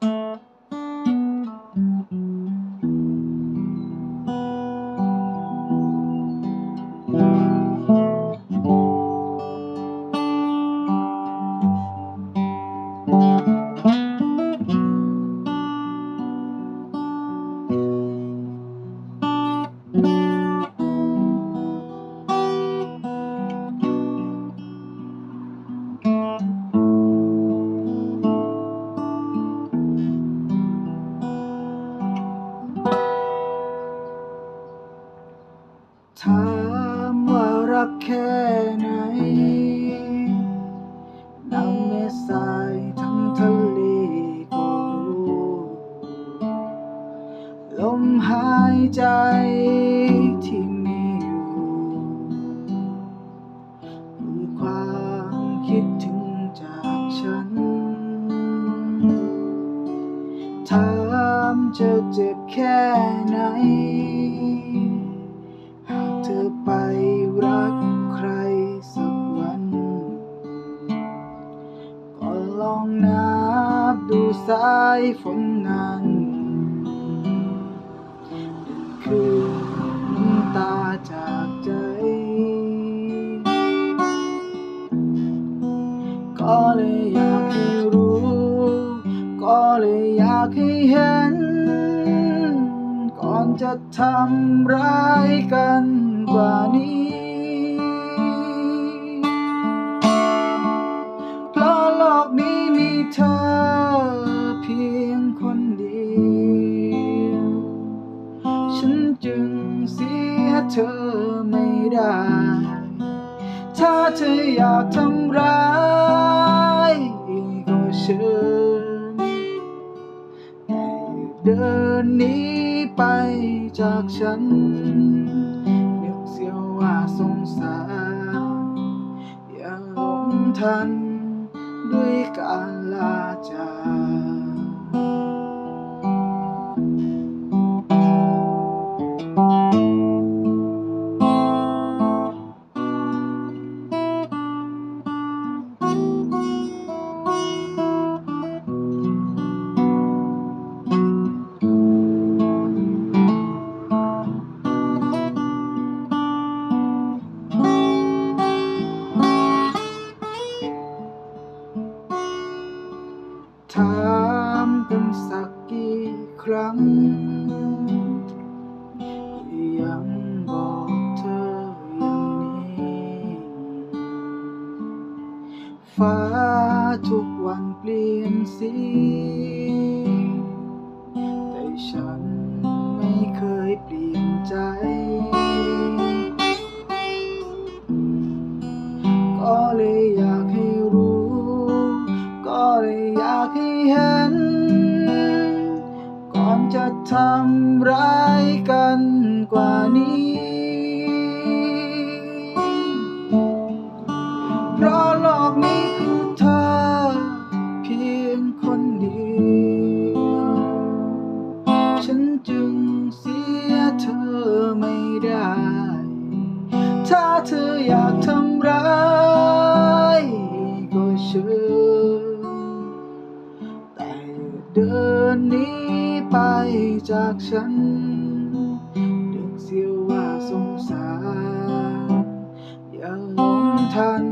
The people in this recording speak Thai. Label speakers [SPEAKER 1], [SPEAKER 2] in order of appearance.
[SPEAKER 1] Thank you. ลมหายใจที่มีอยู่คือความคิดถึงจากฉันถามจะเจ็บแค่ไหน หากเธอไปรักใครสักวัน ก็ลองนับดูสายฝนนั้น คือน้ำตาจากใจ ก็เลยอยากให้รู้ ก็เลยอยากให้เห็น ก่อนจะทำร้ายกันกว่านี้ ถ้าเธออยากทำร้ายก็เชิญแต่เดินหนี้ไปจากฉันนึกเสียวว่าสงสารอย่าหลงทันด้วยการลาจาก ถามกันสักกี่ครั้ง ยังบอกเธออย่างนี้ ฟ้าทุกวันเปลี่ยนสี แต่ฉันไม่เคยเปลี่ยนใจ เห็น ก่อนจะทำร้ายกันกว่านี้ จากฉันดึกเสียว่าสงสาร อย่าหลงทัน